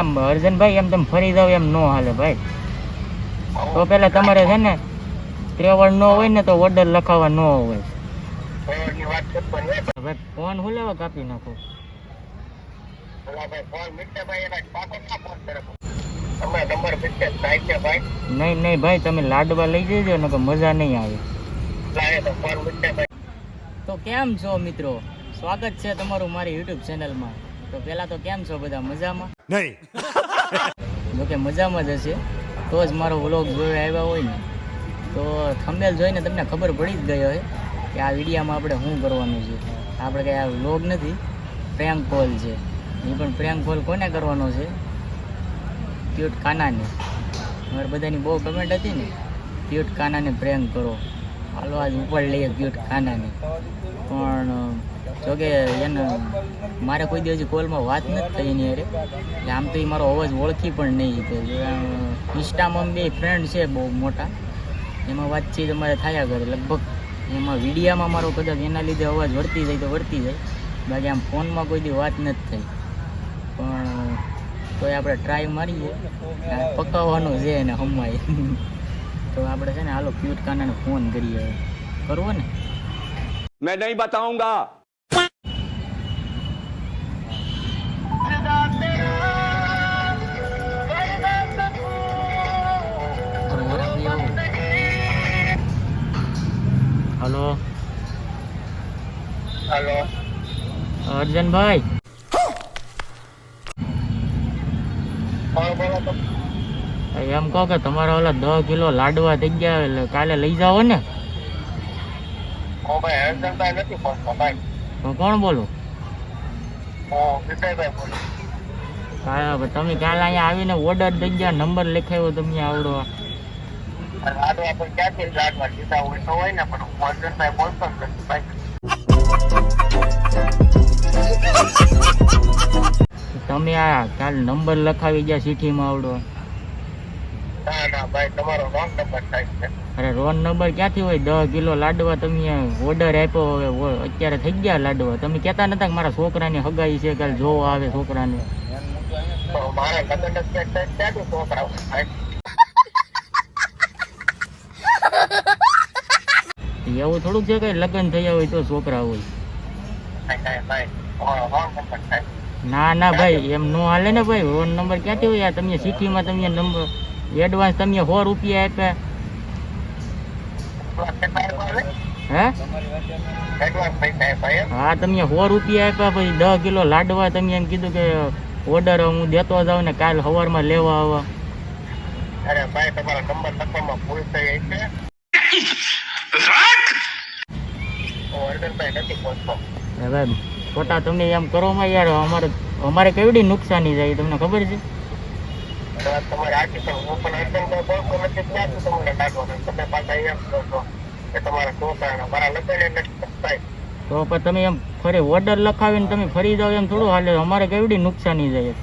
એમ અર્જનભાઈ એમ તમે ફરી જાવ એમ ન હાલે ભાઈ. તો પેલા તમારે છે ને ત્રેવડ ન હોય ને તો ઓર્ડર લખાવવા ન હોય. ભાઈ ફોન હું લેવા કાપી નાખો? નહીં નહીં ભાઈ તમે લાડવા લઈ જજો ને મજા નહીં આવે. તો તો કેમ છો મિત્રો? સ્વાગત છે તમારું મારી યુટ્યુબ ચેનલમાં. તો પહેલાં તો કેમ છો બધા મજામાં? નહીં. જોકે મજામાં જ હશે. તો જ મારો વ્લોગ જોયો આવ્યા હોય ને તો થંબેલ જોઈને તમને ખબર પડી જ ગઈ હોય કે આ વિડીયામાં આપણે શું કરવાનું છે. આપણે કંઈ આ વ્લોગ નથી પ્રેન્ક કોલ છે. એ પણ પ્રેન્ક કોલ કોને કરવાનો છે? ક્યુટ કાનાને. મારે બધાની બહુ કમેન્ટ હતી ને ક્યુટ કાનાને પ્રેંક કરો. હાલો આજ ઉપર લઈએ ક્યુટ કાનાને. પણ જોકે એને મારે કોઈ દિવસ કોલમાં વાત નથી થઈ એની અરે આમ તો એ મારો અવાજ ઓળખી પણ નહીં ઇન્સ્ટામાં બે ફ્રેન્ડ છે બહુ મોટા. એમાં વાતચીત અમારે થયા કરે. લગભગ એમાં વિડીયામાં મારો કદાચ એના લીધે અવાજ વળતી જાય તો વળતી જાય. બાકી આમ ફોનમાં કોઈ દી વાત નથી થઈ. પણ તોય આપણે ટ્રાય મારીએ. પકાવવાનું છે એને હમવાય તો આપણે છે ને, હાલો ક્યુટ કાનાને ફોન કરીએ કરવો ને? મેં નહીં બતાવું હાલો. અર્જનભાઈ. એમ કહો કે તમારા ઓલા દસ કિલો લાડવા થઈ ગયા એટલે કાલે લઈ જાઓ ને. કોણ બોલો? તમે કાલે અહીંયા આવીને ઓર્ડર થઈ ગયા નંબર લખાયો તમે આવડો. લાડવા પણ ક્યાંથી લાડવા લીધા હોય તો હોય ને પણ હું અર્જનભાઈ બોલતો તમે આ કાલ નંબર લખાવી ગયા ચીઠીમાં આવડો. અરે રોન નંબર ક્યાંથી હોય? દસ કિલો લાડવા તમે ઓર્ડર આપ્યો હવે અત્યારે થઈ ગયા લાડવા. તમે કહેતા નતા કે મારા છોકરાની હગાઈ છે કાલ જોવા આવે છોકરાને. એવું થોડુંક છે કઈ લગ્ન થયા હોય તો છોકરા હોય? ના ના ભાઈ એમ નો હાલે ને ભાઈ. ફોન નંબર ક્યાંથી હોય યાર તમે સિટીમાં તમે નંબર એડવાન્સ તમે સો રૂપિયા આપ્યા? હે? એડવાન્સ પૈસા આપ્યા એમ? હા તમે સો રૂપિયા આપ્યા પછી દસ કિલો લાડવા તમે એમ કીધું કે ઓર્ડર હું દેતો જાઉં ને કાલ સવારમાં લેવા આવવા અરે ભાઈ તમારા નંબર લખવામાં ભૂલ થઈ ગઈ છે. હું અર્જનભાઈ નથી હવે ખોટા તમે એમ કરો માં યાર અમારે અમારે કેવડી નુકસાની જાય તમને ખબર છે? તો પણ હું તમે એમ ફરી ઓર્ડર લખાવીને તમે ફરી જાઓ એમ થોડું હાલે અમારે કેવડી નુકસાની જાય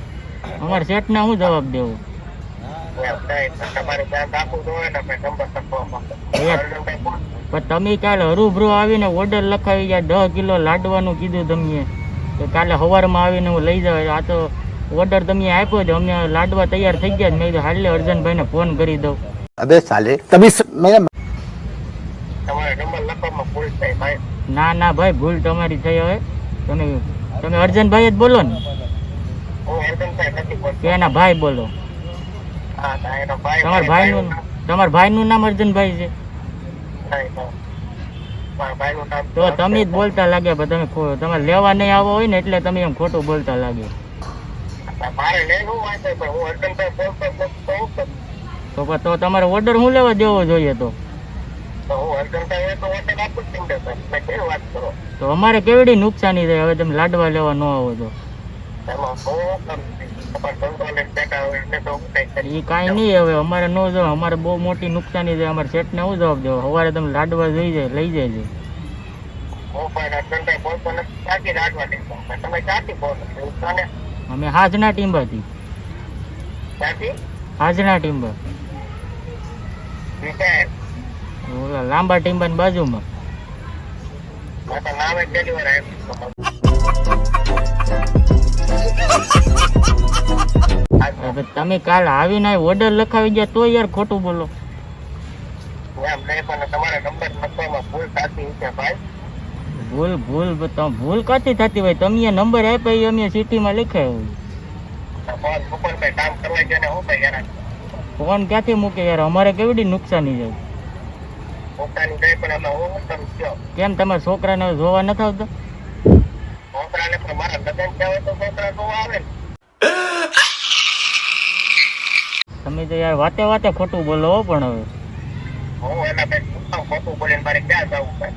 અમારે શેઠને શું જવાબ દેવો? તમારે ધ્યાન રાખવું જોઈએ ને નંબર પણ તમે કાલે હરૂભરો આવીને ઓર્ડર લખાવી ગયા દસ કિલો લાડવાનું કીધું તમે. તો કાલે સવારમાં આવીને હું લઈ જાઉં. આ તો ઓર્ડર તમે આપ્યો છે અમે લાડવા તૈયાર થઈ ગયા મેં કીધું હાલે અર્જનભાઈને ફોન કરી દઉં. અબે સાલે તમે ના ના ભાઈ ભૂલ તમારી થઈ હવે. તમે તમે અર્જનભાઈ જ બોલો ને. એના ભાઈ બોલો. તમારા ભાઈનું તમારા ભાઈ નું નામ અર્જનભાઈ છે. તો તમે જ બોલતા લાગે પણ તમે લેવા નહીં આવો હોય ને એટલે તમે એમ ખોટું બોલતા લાગે. તો તો તમારે ઓર્ડર હું લેવા દેવો જોઈએ તો? તો અમારે કેવડી નુકસાની થાય હવે તમે લાડવા લેવા ન આવો તો? એ કાંઈ નહીં હવે અમારે ન જો અમારે બહુ મોટી નુકસાની છે અમારે શેઠને ને જવાબ દેવો? સવારે તમે લાડવા લઈ જાય લઈ જાય છે. અમે હાજના ટીમ્બાથી હતી હાજના ટીમ્બા ઓલા લાંબા ટીમ્બાની બાજુમાં. નામે હવે તમે કાલ આવીને ઓર્ડર લખાવી ગયા તો યાર ખોટું બોલો. ભૂલ ભૂલ ભૂલ કાથી થતી હોય તમે નંબર આપ્યો અમે સિટીમાં લખાયો ફોન ક્યાંથી મૂકે યાર? અમારે કેવડી નુકસાની જાય કેમ તમારા છોકરાને જોવા નથી આવતા? છોકરાને મારા લગ્ન થયા તો આવે તમે તો યાર વાતે વાતે ખોટું બોલો પણ હવે.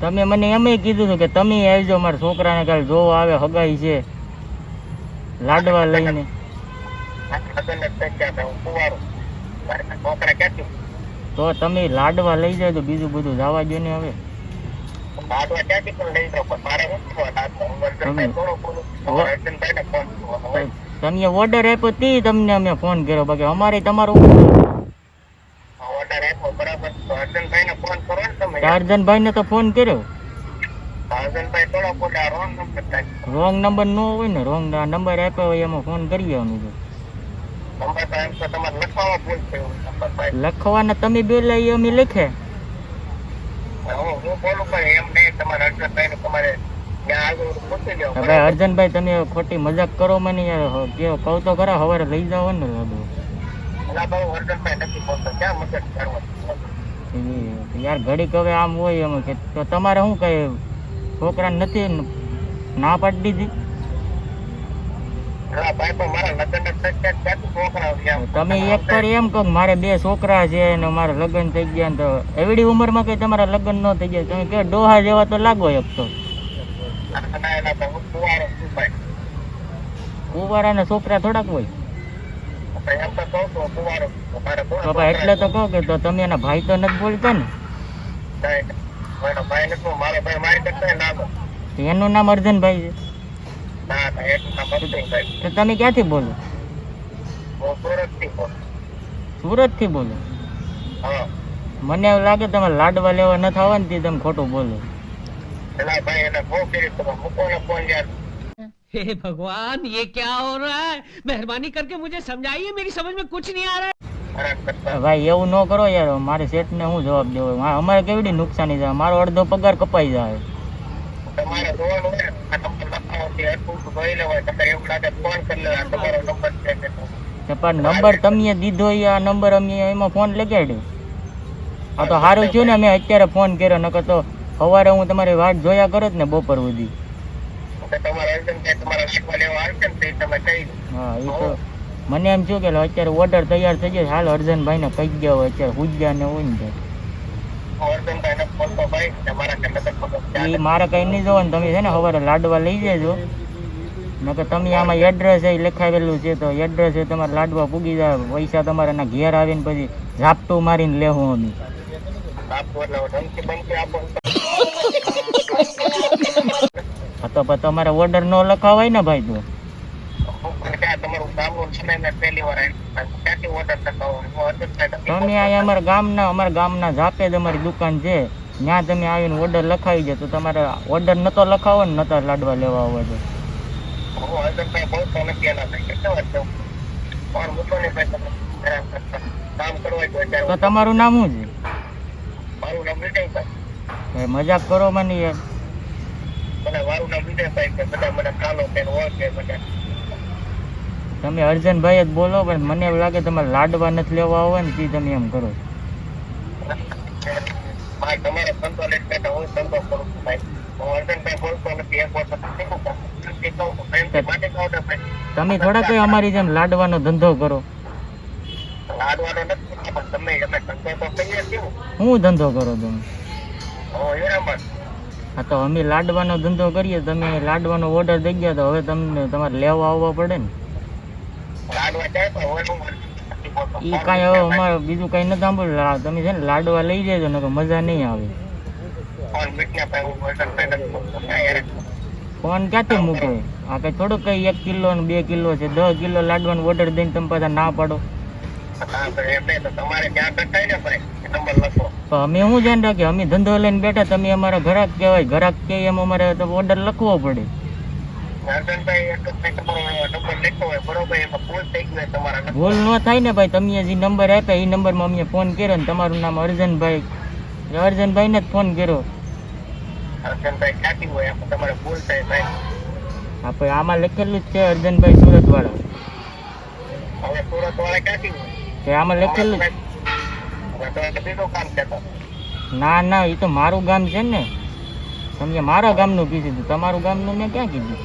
તમે મને એમ કીધું હતું કે તમે આવજો મારા છોકરાને કાલે જોવા આવે હગાઈ છે. લાડવા લઈને. તો તમે લાડવા લઈ જાય તો બીજું બધું જવા દો ને હવે. તમે ઓર્ડર આપ્યો તે તમને અમે ફોન કર્યો. બાકી અમારે તમારો ઓર્ડર બરાબર. તો અર્જુનભાઈને ને તો ફોન કર્યો. રોંગ નંબર ન હોય ને રોંગ નંબર આપ્યો હોય એમાં ફોન કરીએ અમે તો. લખવાના તમે બે લઈ અમે લખે. હું બોલું પણ એમ નહીં તમારે અર્જનભાઈ તમારે હવે અર્જનભાઈ તમે ખોટી મજાક કરો મને યાર. કે કહો તો ખરા સવારે લઈ જાઓ ને લાડુ. ભાઈ યાર ઘડીક હવે આમ હોય એમ કે તો તમારે શું કહે છોકરાને નથી ના પાડી દીધી? ભાઈ છોકરા તમે એક વાર એમ કહો મારે બે છોકરા છે અને મારા લગ્ન થઈ ગયા તો એવડી ઉંમરમાં કઈ તમારા લગ્ન ન થઈ ગયા તમે કે ડોહા જેવા તો લાગો એક તો. ભાઈ કુંવારો છોકરા થોડાક હોય. ભાઈ એટલે તો કહો કે તો તમે એના ભાઈ તો નથી બોલતા ને? એનું નામ અર્જનભાઈ છે. તો તમે ક્યાંથી બોલો? સુરતથી બોલો. હા. મને એવું લાગે તમારે લાડવા લેવા નથી આવવા ને તમે ખોટું બોલો. એના ભાઈ એને બહુ કરી તમે મૂકો ને ફોન યાર हे भगवान ये क्या हो रहा है मेहरबानी करके मुझे समझाइए मेरी समझ में कुछ नहीं आ रहा है હેરાન કરતા ભાઈ એવું ન કરો યાર મારે શેઠને હું જવાબ દેવો મા- અમારે કેવડી નુકસાની જાય મારો અડધો પગાર કપાઈ જાય તમારે જોવાનું હોય ને, આ નંબર લખાવો છે એટલું તો જોઈ લેવાય તમારે એવું લાગે તો ફોન કરી લેવાય તમારો નંબર છે કે તો. તો પણ નંબર તમે દીધો એ આ નંબર અમે એમાં ફોન લગાડ્યો આ તો સારું થયું ને અમે અત્યારે ફોન કર્યો નકર તો સવારે હું તમારી વાટ જોયા કરત ને બપોર સુધી. અર્જુનભાઈ ને. હા એ તો મને એમ થયું કે અત્યારે ઓર્ડર તૈયાર થઈ ગયો હાલ અર્જનભાઈને કહી ગયા હોય અત્યારે હુજ્યા ને હોય ને ને એ મારે કઈ નહીં જવાનું. તમે છે ને સવારે લાડવા લઈ જજો. નકર તમે આમાં એડ્રેસ એ લખાવેલું છે તો એડ્રેસ એ તમારે લાડવા પૂગી જાય. પૈસા તમારે એના ઘેર આવીને પછી ઝાપટું મારીને લેવું અમે. તો પછી તમારે ઓર્ડર ન લખાવાય ને ભાઈ તો. પણ છે તમે અહીંયા અમારા ગામના અમારા ગામના જાપે જ અમારી દુકાન છે. ત્યાં તમે આવીને ઓર્ડર લખાવી દે તો તમારે ઓર્ડર નતો લખાવો ને નતા લાડવા લેવા જ હોય તો તમારું નામ શું છે? મારું નામ એ મજાક કરો મને યાર મને મારું નામ વિજયભાઈ છે બધા મને કાલો છે ને ઓળખે બધા. તમે અર્જનભાઈ જ બોલો પણ મને એવું લાગે તમારે લાડવા નથી લેવા આવે ને તે તમે એમ કરો. ભાઈ તમારે લઈને બેઠા હું ધંધો કરું છું ભાઈ. હું અર્જુનભાઈ બોલતો નથી એક તમે થોડા કઈ અમારી જેમ લાડવાનો ધંધો કરો. લાડવાનો નથી પણ તમે અમે ધંધો તો કહીએ ને. ધંધો કરો તમે? હું, તો અમે લાડવાનો ધંધો કરીએ. તમે લાડવાનો ઓર્ડર દઈ ગયા તો હવે તમને તમારે લેવા આવવા પડે ને. જાય. એ કાંઈ હવે અમારે બીજું કાંઈ નથી સાંભળ્યું. તમે છે ને લાડવા લઈ જજો ને તો મજા નહીં આવે. ફોન ક્યાંથી મૂકે આ કઈ થોડુંક કઈ એક કિલો ને બે કિલો છે દસ કિલો લાડવાનો ઓર્ડર દઈને તમે પાછા ના પાડો. તમારે ક્યાં કટાય ને ભાઈ નંબર લખો તો અમે શું ધ્યાન રાખીએ અમે ધંધો લઈને બેઠા તમે અમારા ઘરાક કહેવાય ઘરાક કે એમ અમારે ઓર્ડર લખવો પડે. ભૂલ ન થાય ને ભાઈ તમે જે નંબર આપ્યા એ નંબરમાં અમને ફોન કર્યો ને તમારું નામ અર્જનભાઈ. અર્જનભાઈને જ ફોન કર્યો. અર્જનભાઈ ક્યાંથી હોય તમારે ભૂલ થાય ભાઈ. આપણે આમાં લખેલું જ છે અર્જનભાઈ સુરતવાળા. હવે સુરત વાળા ક્યાંથી હોય? આમાં લખેલું ના ના એ તો મારું ગામ છે ને. તમે મારા ગામનું કીધું હતું તમારું ગામનું મેં ક્યાં કીધું?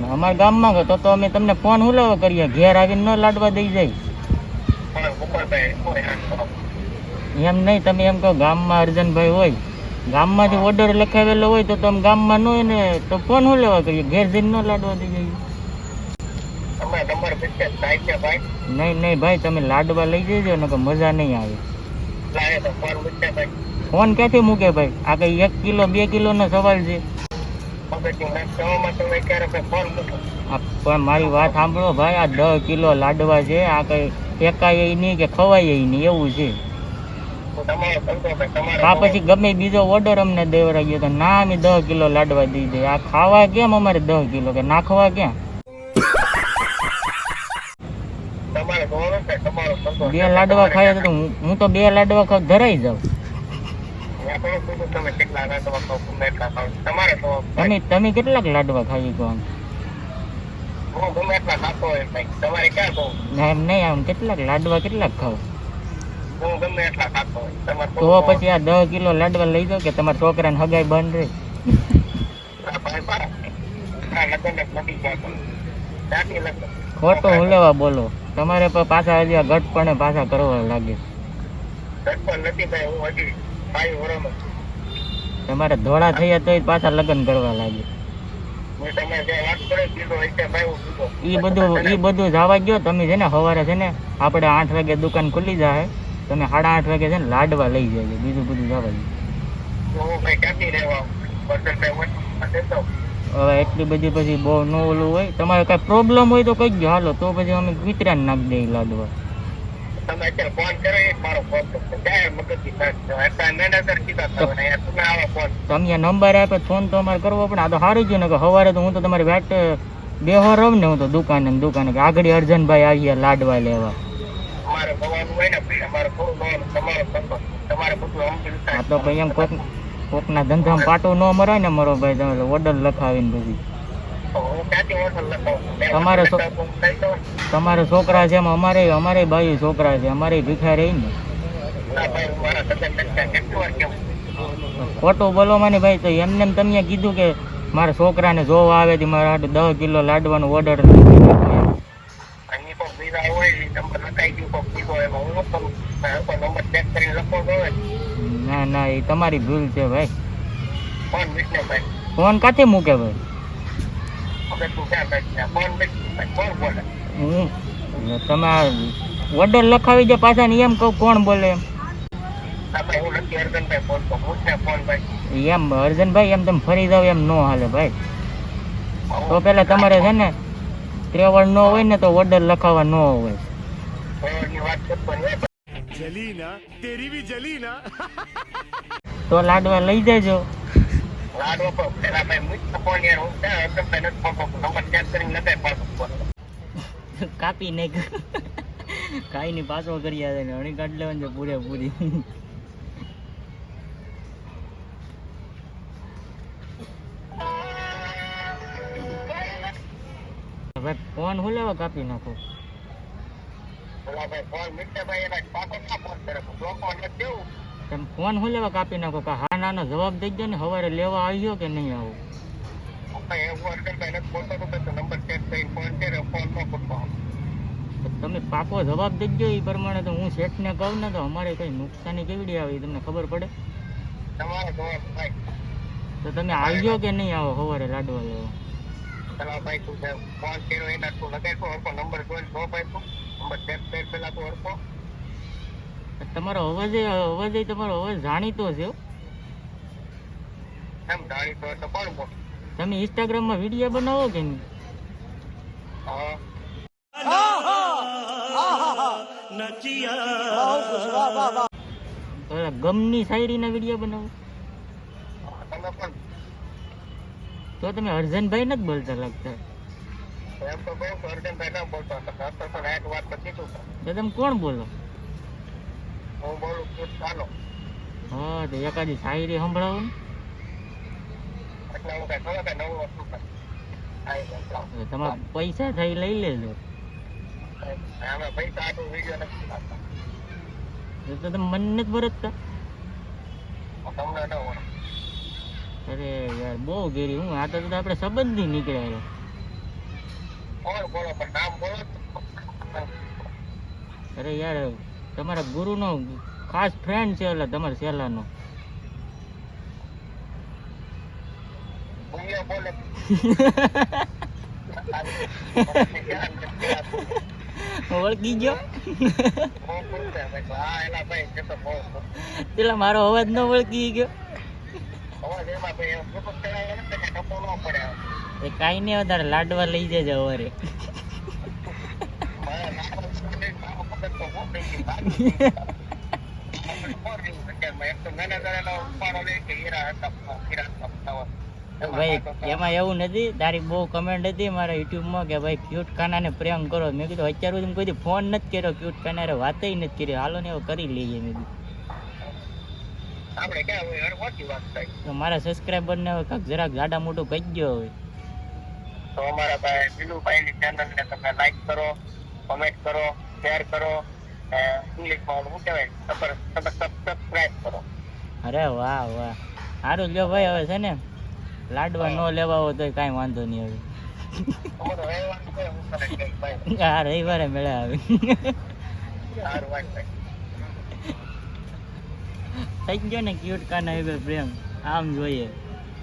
ને અમારા ગામમાં માં તો તો અમે તમને ફોન હુલાવો કરીએ. ઘેર આવીને ન લાડવા દઈ જાય. એમ નહીં, તમે એમ કહો ગામમાં અર્જનભાઈ હોય. ગામમાંથી ઓર્ડર લખાવેલો હોય તો તમે ગામમાં ન હોય ને, તો ફોન હું લેવા કરીએ. ઘેર જઈને ન લાડવા દઈ તમે નંબર મિસ્ટેક થાય છે ભાઈ? નહીં નહીં ભાઈ તમે લાડવા લઈ જજો ને કે મજા નહીં આવે. ફોન મૂકે ભાઈ. ફોન ક્યાંથી મૂકે ભાઈ? આ કઈ એક કિલો બે કિલો નો સવાલ છે. પણ મારી વાત સાંભળો ભાઈ આ દસ કિલો લાડવા છે આ કઈ ફેંકાય નહીં કે ખવાય નહીં એવું છે. આ પછી ગમે બીજો ઓર્ડર અમને દેવરાગ્યો તો ના અમે દસ કિલો લાડવા દઈ દઈએ. આ ખાવા કેમ અમારે દસ કિલો? કે નાખવા ક્યાં તમારે જોવાનું છે તમારો ધંધો બે લાડવા ખાય તો હું તો બે લાડવા ખાવ ધરાઈ જાઉં. તમે ખાવ ખાવ તમે કેટલાક લાડવા ખાઈ કહો એમ નહીં આમ કેટલાક લાડવા કેટલાક ખાવ. તો પછી આ દસ કિલો લાડવા લઈ જાઓ કે તમારા છોકરાને હગાઈ બંધ રહી લગ્ન. ખોટું હુલેવા બોલો. તમારે પણ પાછા હજી ઘટપણે પાછા કરવા લાગે. તમારે ધોળા થયા તોય પાછા લગ્ન કરવા લાગે. ઈ બધું ઈ બધું જવા ગયો તમે છે ને સવારે છે ને આપણે આઠ વાગે દુકાન ખુલી જાય. તમે સાડા આઠ વાગે છે ને લાડવા લઈ જાય બીજું બધું જવા દો ભાઈ ભાઈ હવે એટલી બધી પછી બહુ ન ઓલું હોય. તમારે કાંઈ પ્રોબ્લેમ હોય તો કઈ દો હાલો તો પછી અમે વિતરાને નાખી દઈએ લાડવા. તમે નંબર આપે ફોન તો અમારે કરવો પડે. આ તો સારું છે ને કે સવારે તો હું તો તમારી વેટ બેહો રહું ને હું તો દુકાને દુકાને. કે આગળ અર્જનભાઈ આવ્યા લાડવા લેવા. ભાઈ આ તો પછી એમ કોક કોકના ધંધામાં પાટું ન મરાય ને મારો ભાઈ, તમે ઓર્ડર લખાવીને લખાવું તમારે તમારા છોકરા છે અમારે અમારે ભાઈ છોકરા છે, અમારે ભીખા રહી ને. ખોટું બોલો મને ભાઈ, તો એમને તમને કીધું કે મારા છોકરાને જોવા આવે થી મારા હાટુ દસ કિલો લાડવાનો ઓર્ડર હોય નંબર લખાઈ ગયો કોક બીજો એમાં હું નંબર ચેક કરી લખો જોઈએ ના ના એ તમારી ભૂલ છે ભાઈ. ફોન કાથી મૂકે ભાઈ? હું? તમે ઓર્ડર લખાવી દે પાછા ને એમ કહું કોણ બોલે એમ. એમ અર્જનભાઈ એમ તમે ફરી જાવ એમ ન હાલે ભાઈ. તો પેલા તમારે છે ને ત્રેવડ ન હોય ને તો ઓર્ડર લખાવવા ન હોય. ની તેરી બી જલીના. તો લાડવા લઈ જજો કાપી નાખ કાઈ ની પાછો કરી આવે ને અણી કાઢ લેવાની છે પૂરેપૂરી. ભાઈ ફોન હું લેવા કાપી નાખો. તમે ફોન હું લેવા કાપી નાખો? કે હા નાનો જવાબ દઈ દો ને સવારે લેવા આવ્યો કે નહીં આવો? તમે પાકો જવાબ દઈ દો એ પ્રમાણે તો હું શેઠને કહું ને તો અમારે કઈ નુકસાની કેવડી આવી તમને ખબર પડે? તમારો જવાબ ભાઈ. તો તમે આવ્યો કે નહીં આવો સવારે લાડવા લેવા? ભાઈ તું ફોન કર્યો એના તું લગાડતો નંબર જોઈને ભાઈ તું તમારો અવાજ અવાજ તમારો અવાજ જાણીતો છે તમે ઇન્સ્ટાગ્રામ ઇન્સ્ટાગ્રામમાં વીડિયો બનાવો કે નહીં? ગમની શાયરી શાયરીના વીડિયો બનાવો. તો તમે અર્જનભાઈ નથી બોલતા લાગતા. તો તમે કોણ બોલો? હું બોલું ચાલો. હા તો એકાદી શાયરી સંભળાવો ને. તમારે પૈસા થઈ લઈ લેજો. તો તમે મને નથી ભરતતા. અરે યાર બહુ ઘેરી હું આ તો તો આપણે સંબંધી નીકળ્યા બોલો પણ નામ બોલો અરે યાર તમારા ગુરુનો ખાસ ફ્રેન્ડ છે એટલે તમારા સેલાનો ઓળખી ગયો. પેલા મારો અવાજ ન ઓળખી ગયો. અવાજ એમાં એ કાઈ નહીં વધારે લાડવા લઈ જજો હતા ભાઈ એમાં એવું નથી તારી બહુ કમેન્ટ હતી મારા યુટ્યુબમાં કે ભાઈ ક્યુટ કાનાને પ્રેમ કરો. મેં કીધું અત્યાર સુધી કોઈ ફોન નથી કર્યો ક્યુટ કાનારે વાતય નથી કરી. હાલો ને એવું કરી લઈએ. મેં કીધું. વાત મારા સબસ્ક્રાઈબર ને કાંક જરાક જાડા મોટું કહી ગયો હવે. તો અમારા ભાઈ ચેનલ ચેનલને તમે લાઈક કરો કોમેન્ટ કરો શેર કરો ઇંગ્લિશમાં શું કહેવાય? સબસ્ક્રાઇબ કરો. અરે વાહ વાહ. સારું લ્યો ભાઈ હવે છે ને લાડવા ન લેવા હોય તો કાંઈ વાંધો નહીં હું હવે આ રવિવારે મેળા આવે. થઈ ગયો ને ક્યુટ કાના પ્રેમ. આમ જોઈએ.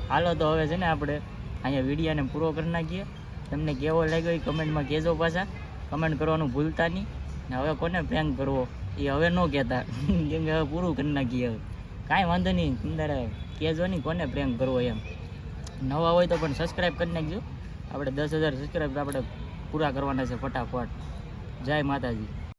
હાલો તો હવે છે ને આપણે અહીંયા વિડીયોને પૂરો કરી નાખીએ. તમને કેવો લાગ્યો એ કમેન્ટમાં કહેજો પાછા. કમેન્ટ કરવાનું ભૂલતા નહીં. ને હવે કોને પ્રેંગ કરવો? એ હવે ન કહેતા. કેમ કે હવે પૂરું કરી નાખીએ હવે. કાંઈ વાંધો નહીં અંદર કહેજો નહીં કોને પ્રેંગ કરવો એમ. નવા હોય તો પણ સબસ્ક્રાઈબ કરી નાખજો. આપણે દસ હજાર સબસ્ક્રાઈબ આપણે પૂરા કરવાના છે ફટાફટ. જય માતાજી.